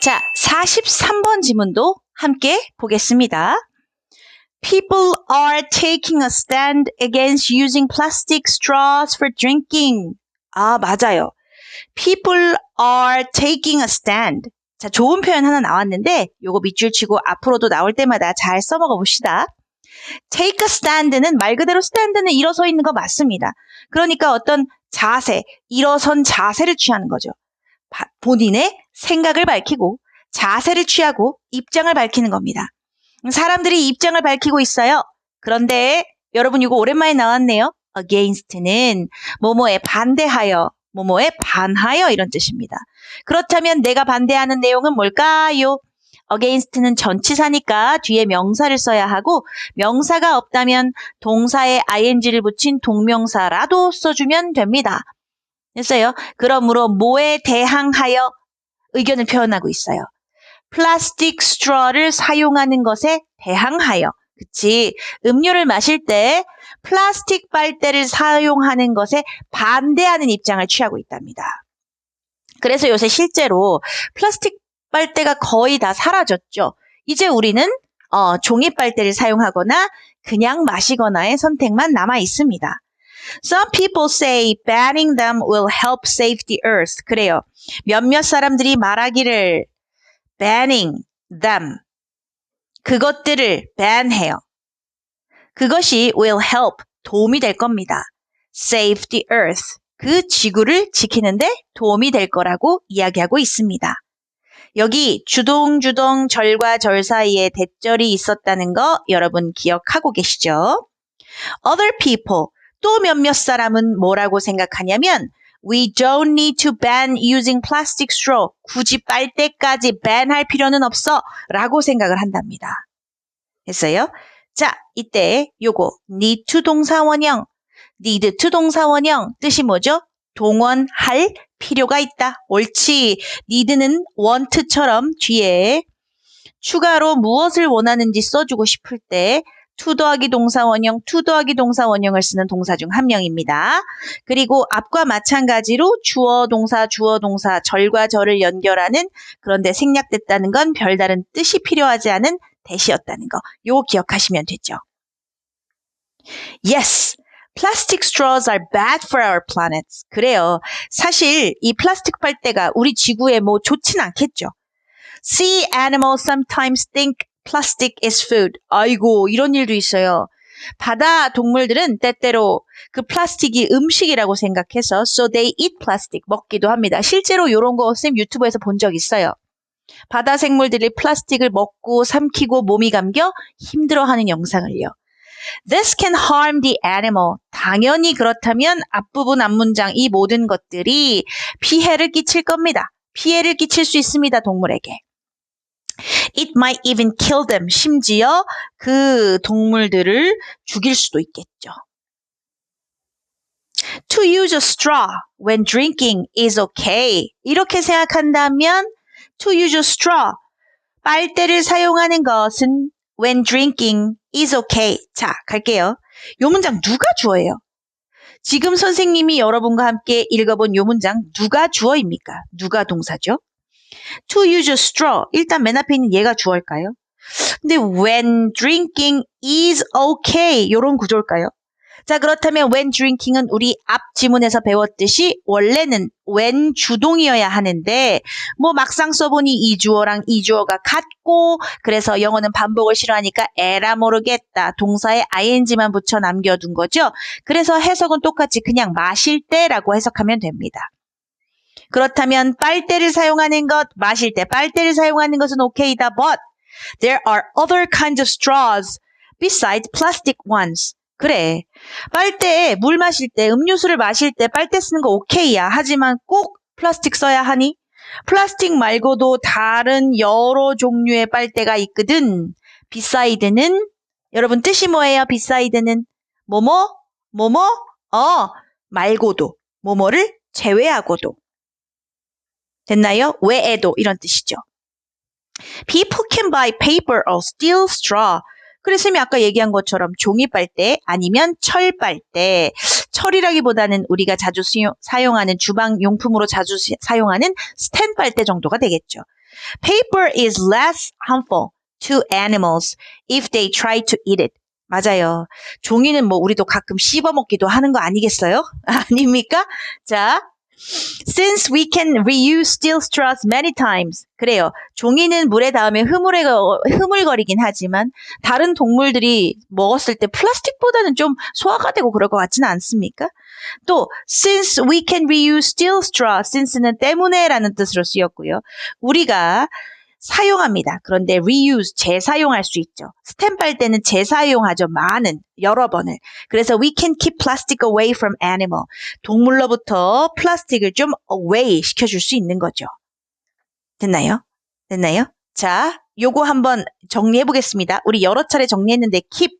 자, 43번 지문도 함께 보겠습니다. People are taking a stand against using plastic straws for drinking. 아, 맞아요. People are taking a stand. 자, 좋은 표현 하나 나왔는데 요거 밑줄 치고 앞으로도 나올 때마다 잘 써먹어 봅시다. take a stand는 말 그대로 stand는 일어서 있는 거 맞습니다. 그러니까 어떤 자세, 일어선 자세를 취하는 거죠. 바- 본인의 생각을 밝히고 자세를 취하고 입장을 밝히는 겁니다. 사람들이 입장을 밝히고 있어요. 그런데 여러분 이거 오랜만에 나왔네요. against는 뭐뭐에 반대하여, 뭐뭐에 반하여 이런 뜻입니다. 그렇다면 내가 반대하는 내용은 뭘까요? against는 전치사니까 뒤에 명사를 써야 하고 명사가 없다면 동사에 ing를 붙인 동명사라도 써주면 됩니다. 됐어요? 그러므로 뭐에 대항하여 의견을 표현하고 있어요. 플라스틱 스트러를 사용하는 것에 대항하여. 그치. 음료를 마실 때 플라스틱 빨대를 사용하는 것에 반대하는 입장을 취하고 있답니다. 그래서 요새 실제로 플라스틱 빨대가 거의 다 사라졌죠. 이제 우리는 어, 종이 빨대를 사용하거나 그냥 마시거나의 선택만 남아 있습니다. Some people say banning them will help save the earth. 그래요. 몇몇 사람들이 말하기를 banning them 그것들을 ban해요. 그것이 will help 도움이 될 겁니다. save the earth 그 지구를 지키는데 도움이 될 거라고 이야기하고 있습니다. 여기 주동주동 절과 절 사이에 대절이 있었다는 거 여러분 기억하고 계시죠? Other people 또 몇몇 사람은 뭐라고 생각하냐면 We don't need to ban using plastic straw. 굳이 빨대까지 ban할 필요는 없어. 라고 생각을 한답니다. 됐어요? 자, 이때 요거 need to 동사 원형, need to 동사 원형 뜻이 뭐죠? 동원할 필요가 있다. 옳지. need는 want처럼 뒤에 추가로 무엇을 원하는지 써주고 싶을 때 to 더하기 동사 원형, to 더하기 동사 원형을 쓰는 동사 중 한 명입니다. 그리고 앞과 마찬가지로 주어 동사, 주어 동사, 절과 절을 연결하는 그런데 생략됐다는 건 별다른 뜻이 필요하지 않은 대시였다는 거. 요거 기억하시면 되죠. Yes. Plastic straws are bad for our planet. 그래요. 사실 이 플라스틱 빨대가 우리 지구에 뭐 좋진 않겠죠. Sea animals sometimes think plastic is food. 아이고, 이런 일도 있어요. 바다 동물들은 때때로 그 플라스틱이 음식이라고 생각해서 so they eat plastic 먹기도 합니다. 실제로 이런 거 쌤 유튜브에서 본 적 있어요. 바다 생물들이 플라스틱을 먹고 삼키고 몸이 감겨 힘들어하는 영상을요. This can harm the animal. 당연히 그렇다면 앞부분 앞문장 이 모든 것들이 피해를 끼칠 겁니다. 피해를 끼칠 수 있습니다, 동물에게. It might even kill them. 심지어 그 동물들을 죽일 수도 있겠죠. To use a straw when drinking is okay. 이렇게 생각한다면 to use a straw. 빨대를 사용하는 것은 when drinking is okay. 자, 갈게요. 요 문장 누가 주어예요? 지금 선생님이 여러분과 함께 읽어본 요 문장 누가 주어입니까? 누가 동사죠? To use a straw. 일단 맨 앞에 있는 얘가 주어일까요? 근데 when drinking is okay. 요런 구조일까요? 자, 그렇다면 when drinking은 우리 앞 지문에서 배웠듯이 원래는 when 주동이어야 하는데 뭐 막상 써보니 이 주어랑 이 주어가 같고 그래서 영어는 반복을 싫어하니까 에라 모르겠다. 동사에 ing만 붙여 남겨둔 거죠. 그래서 해석은 똑같이 그냥 마실 때라고 해석하면 됩니다. 그렇다면 빨대를 사용하는 것, 마실 때 빨대를 사용하는 것은 오케이다. But there are other kinds of straws besides plastic ones. 그래. 빨대에 물 마실 때, 음료수를 마실 때 빨대 쓰는 거 오케이야. 하지만 꼭 플라스틱 써야 하니? 플라스틱 말고도 다른 여러 종류의 빨대가 있거든. 비사이드는 여러분 뜻이 뭐예요? 비사이드는 뭐뭐 뭐뭐 어 말고도 뭐뭐를 제외하고도 됐나요? 외에도 이런 뜻이죠. People can buy paper or steel straw. 쌤이 아까 얘기한 것처럼 종이 빨대 아니면 철 빨대. 철이라기보다는 우리가 자주 수용- 사용하는 주방 용품으로 자주 시- 사용하는 스텐 빨대 정도가 되겠죠. Paper is less harmful to animals if they try to eat it. 맞아요. 종이는 뭐 우리도 가끔 씹어 먹기도 하는 거 아니겠어요? 아닙니까? 자, Since we can reuse steel straws many times. 그래요. 종이는 물에 닿으면 흐물해, 흐물거리긴 하지만 다른 동물들이 먹었을 때 플라스틱보다는 좀 소화가 되고 그럴 것 같지는 않습니까? 또 since we can reuse steel straw. since는 때문에라는 뜻으로 쓰였고요. 우리가 사용합니다. 그런데 reuse, 재사용할 수 있죠. 스탬프 할 때는 재사용하죠. 많은, 여러 번을. 그래서 we can keep plastic away from animal. 동물로부터 플라스틱을 좀 away 시켜줄 수 있는 거죠. 됐나요? 됐나요? 자, 요거 한번 정리해 보겠습니다. 우리 여러 차례 정리했는데 keep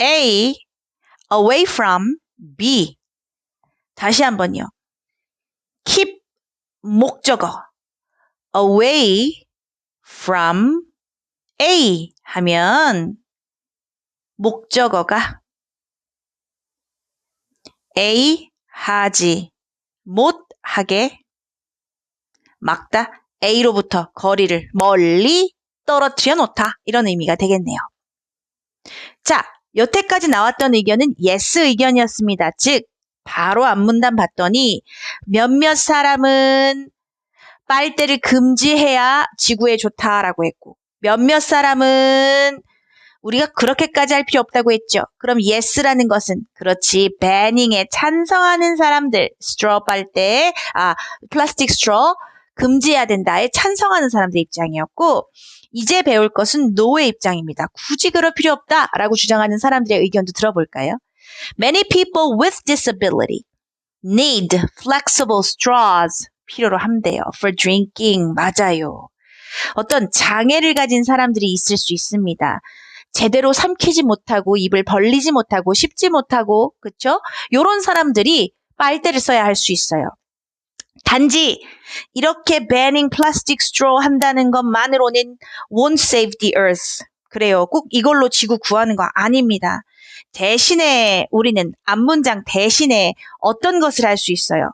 A away from B. 다시 한번요. keep 목적어 away from A 하면 목적어가 A 하지 못하게 막다 A로부터 거리를 멀리 떨어뜨려 놓다 이런 의미가 되겠네요. 자, 여태까지 나왔던 의견은 yes 의견이었습니다. 즉 바로 앞문단 봤더니 몇몇 사람은 빨대를 금지해야 지구에 좋다라고 했고 몇몇 사람은 우리가 그렇게까지 할 필요 없다고 했죠. 그럼 yes라는 것은 그렇지 banning에 찬성하는 사람들 straw 빨대 아 플라스틱 straw 금지해야 된다에 찬성하는 사람들 입장이었고 이제 배울 것은 no의 입장입니다. 굳이 그럴 필요 없다라고 주장하는 사람들의 의견도 들어볼까요? Many people with disability need flexible straws 필요로 한대요. For drinking. 맞아요. 어떤 장애를 가진 사람들이 있을 수 있습니다. 제대로 삼키지 못하고 입을 벌리지 못하고 씹지 못하고 그쵸? 요런 사람들이 빨대를 써야 할 수 있어요. 단지 이렇게 banning plastic straw 한다는 것만으로는 won't save the earth. 그래요. 꼭 이걸로 지구 구하는 거 아닙니다. 대신에 우리는 앞문장 대신에 어떤 것을 할 수 있어요?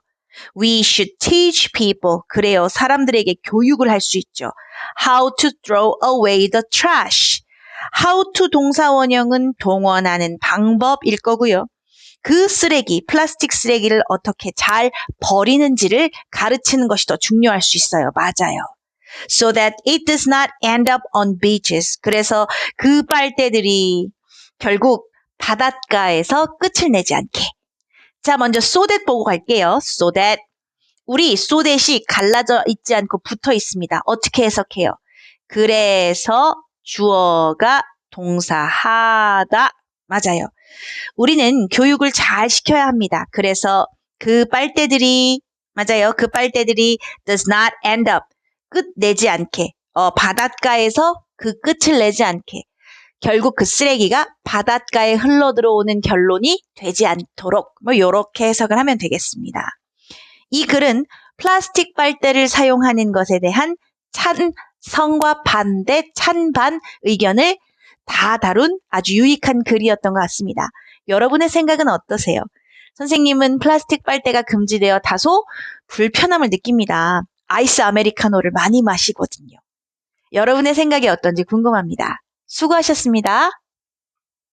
We should teach people. 그래요. 사람들에게 교육을 할 수 있죠. How to throw away the trash. How to 동사 원형은 동원하는 방법일 거고요. 그 쓰레기, 플라스틱 쓰레기를 어떻게 잘 버리는지를 가르치는 것이 더 중요할 수 있어요. 맞아요. So that it does not end up on beaches. 그래서 그 빨대들이 결국 바닷가에서 끝을 내지 않게 자, 먼저 that 보고 갈게요. that. 우리 that이 갈라져 있지 않고 붙어 있습니다. 어떻게 해석해요? 그래서 주어가 동사하다. 맞아요. 우리는 교육을 잘 시켜야 합니다. 그래서 그 빨대들이 맞아요. 그 빨대들이 does not end up 끝 내지 않게 어, 바닷가에서 그 끝을 내지 않게 결국 그 쓰레기가 바닷가에 흘러 들어오는 결론이 되지 않도록 뭐 이렇게 해석을 하면 되겠습니다. 이 글은 플라스틱 빨대를 사용하는 것에 대한 찬성과 반대 찬반 의견을 다 다룬 아주 유익한 글이었던 것 같습니다. 여러분의 생각은 어떠세요? 선생님은 플라스틱 빨대가 금지되어 다소 불편함을 느낍니다. 아이스 아메리카노를 많이 마시거든요. 여러분의 생각이 어떤지 궁금합니다. 수고하셨습니다.